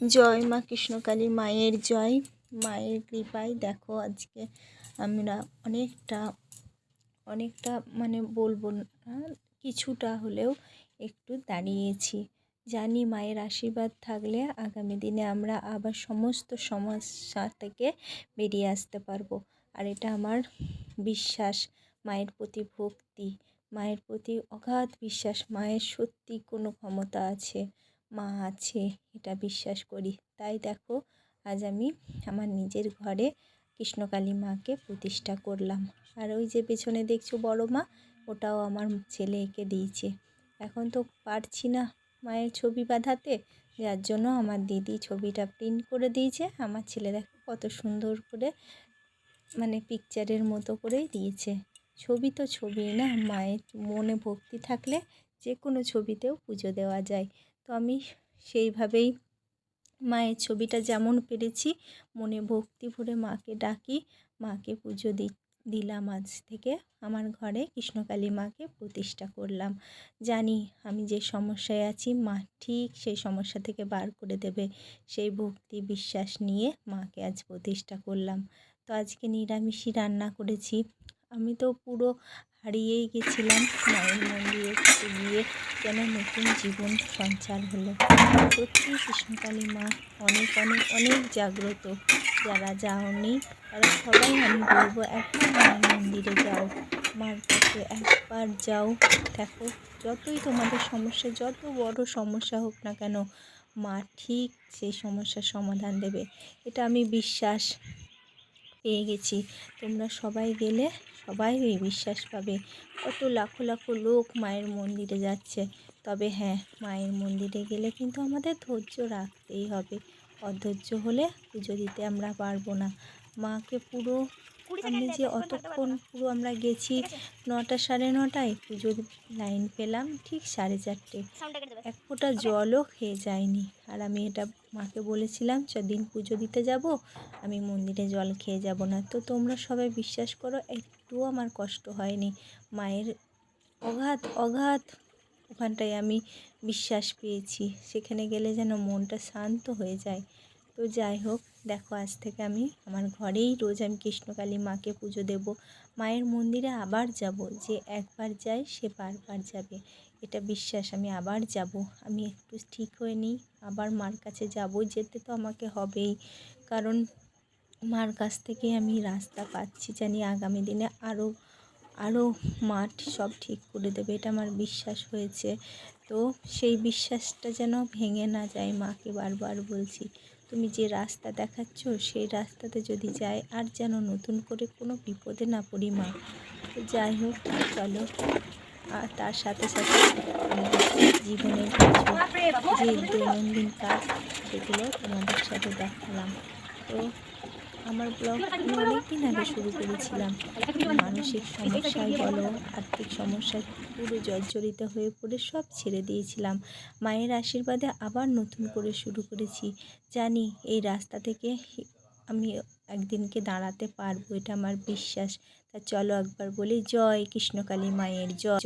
জয় মা কৃষ্ণকালী মায়ের জয়, মায়ের কৃপায়। দেখো আজকে আমরা অনেকটা অনেকটা মানে বলব না, কিছুটা হলেও একটু দাঁড়িয়েছি। জানি মায়ের আশীর্বাদ থাকলে আগামী দিনে আমরা আবার সমস্ত সমস্যা থেকে বেরিয়ে আসতে পারব। আর এটা আমার বিশ্বাস, মায়ের প্রতি ভক্তি, মায়ের প্রতি অগাধ বিশ্বাস, মায়ের সত্যি কোনো ক্ষমতা আছে। মা আছে, এটা বিশ্বাস করি। তাই দেখো, আজ আমি আমার নিজের ঘরে কৃষ্ণকালী মাকে প্রতিষ্ঠা করলাম। আর ওই যে পেছনে দেখছ বড় মা, ওটাও আমার ছেলে এঁকে দিয়েছে। এখন তো পারছি না মায়ের ছবি বাঁধাতে, যার জন্য আমার দিদি ছবিটা প্রিন্ট করে দিয়েছে। আমার ছেলে দেখো কত সুন্দর করে মানে পিকচারের মতো করেই দিয়েছে। ছবি তো ছবি না, মায়ের মনে ভক্তি থাকলে যে কোনো ছবিতেও পুজো দেওয়া যায়। আমি সেইভাবেই মায়ের ছবিটা যেমন পেরেছি, মনে ভক্তি ভরে মাকে ডাকি, মাকে পুজো দি, দিলাম আজ থেকে আমার ঘরে, কৃষ্ণকালী মাকে প্রতিষ্ঠা করলাম। জানি আমি যে সমস্যায় আছি, মা ঠিক সেই সমস্যা থেকে বার করে দেবে, সেই ভক্তি বিশ্বাস নিয়ে মাকে আজ প্রতিষ্ঠা করলাম। তো আজকে নিরামিষই রান্না করেছি আমি তো পুরো হারিয়েই গেছিলাম মায়ের মন্দিরে গিয়ে, যেন নতুন জীবন সঞ্চার হলো। সত্যি কৃষ্ণকালী মা অনেক অনেক অনেক জাগ্রত। যারা যাওনি, তারা সবাই আমি বলব একবার মায়ের মন্দিরে যাও। মার কাছে একবার যাও। দেখো, যতই তোমাদের সমস্যা, যত বড় সমস্যা হোক না কেন, মা ঠিক সেই সমস্যার সমাধান দেবে। এটা আমি বিশ্বাস। পেয়ে গেছি। তোমরা সবাই গেলে সবাই এই বিশ্বাস পাবে। কত লাখো লাখো লোক মায়ের মন্দিরে যাচ্ছে। তবে হ্যাঁ মায়ের মন্দিরে গেলে কিন্তু আমাদের ধৈর্য রাখতেই হবে। অধৈর্য হলে পুজো দিতে আমরা পারব না। মাকে পুরো আমি যে অতক্ষণ পুরো আমরা গেছি নটা সাড়ে নটায় পুজোর লাইন পেলাম ঠিক সাড়ে চারটে। এক ফোঁটা জলও খেয়ে যায়নি। আর আমি এটা মাকে বলেছিলাম দিন পুজো দিতে যাব আমি মন্দিরে জল খেয়ে যাব না। তো তোমরা সবাই বিশ্বাস করো একটুও আমার কষ্ট হয়নি। মায়ের অগাধ অগাধ ওখানটায় আমি বিশ্বাস পেয়েছি। সেখানে গেলে যেন মনটা শান্ত হয়ে যায়। তো যাই হোক, দেখো আজ থেকে আমি আমার ঘরেই রোজ আমি কৃষ্ণকালী মাকে পুজো দেব। মায়ের মন্দিরে আবার যাব, যে একবার যায় সে বারবার যাবে। এটা বিশ্বাস, আমি আবার যাব। আমি একটু ঠিক হয়ে নিই, আবার মার কাছে যাব। যেতে তো আমাকে হবেই, কারণ মার কাছ থেকে আমি রাস্তা পাচ্ছি জানি আগামী দিনে আরও আরও মাঠ সব ঠিক করে দেবে, এটা আমার বিশ্বাস হয়েছে। তো সেই বিশ্বাসটা যেন ভেঙে না যায় মাকে বারবার বলছি। তুমি যে রাস্তা দেখাচ্ছ, সেই রাস্তাতে যদি যায়, আর যেন নতুন করে কোনো বিপদে না পড়ি মা। তো যাই হোক, চলো। আর তার সাথে সাথে জীবনের যে দৈনন্দিন কাজ, সেগুলো তোমাদের সাথে দেখালাম। তো আমার ব্লগ আমি অনেকদিন আগে শুরু করেছিলাম। মানসিক সমস্যায় বলো, আর্থিক সমস্যায় পুরো জর্জরিত হয়ে পড়ে সব ছেড়ে দিয়েছিলাম। মায়ের আশীর্বাদে আবার নতুন করে শুরু করেছি। জানি এই রাস্তা থেকে আমি একদিনকে দাঁড়াতে পারব, এটা আমার বিশ্বাস। তা চলো একবার বলি, জয় কৃষ্ণকালী মায়ের জয়।